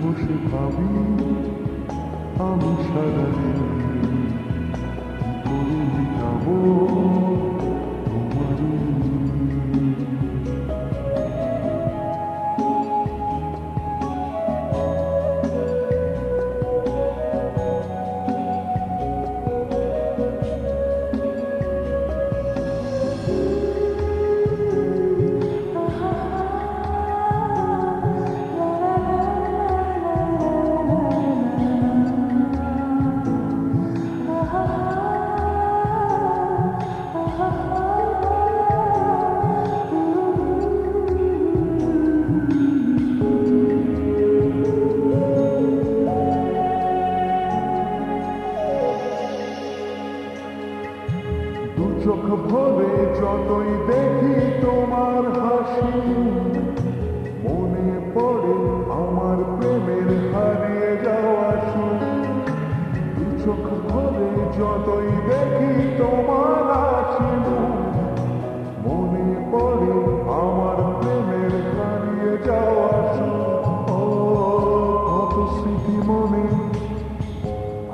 বসে ভাবি আমি সারাদিন করে মিটাবো চোখ ভরে যতই দেখি তোমার হাসি, মনে পড়ে আমার প্রেমের হারিয়ে যাওয়া চোখ ভরে যতই দেখি তোমার হাসি, মনে পড়ে আমার প্রেমের হারিয়ে যাওয়া ও, কত স্মৃতি মনে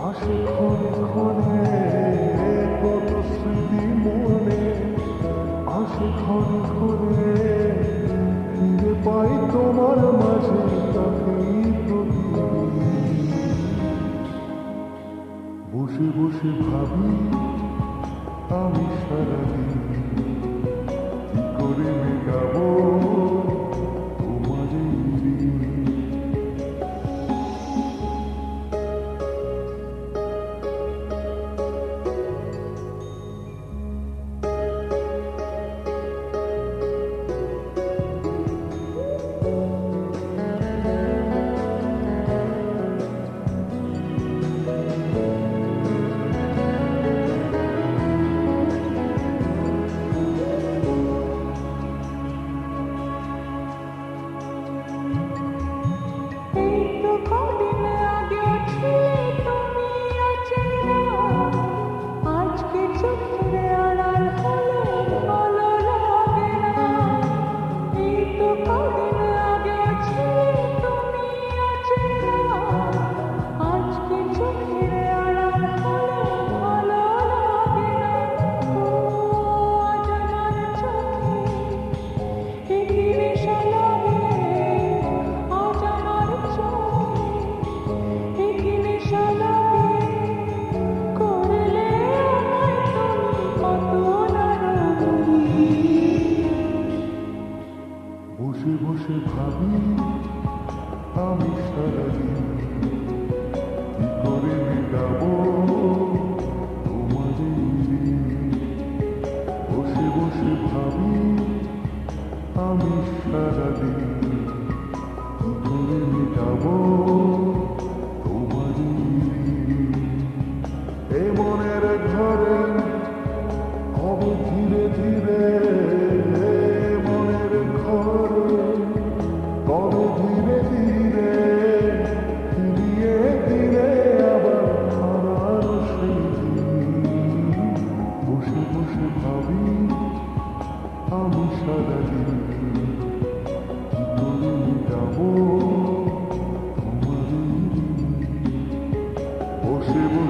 আসে ক্ষণে ক্ষণে। বসে ভাবি আমি বসে আমি সারাদিন কি করে মেটাবো তোমার বসে বসে ভাবি আমি সারাদিন কি করে মেটাবো বসে ভাবি আমি সারাদিন কি করে মেটাবো তোমার বসে বসে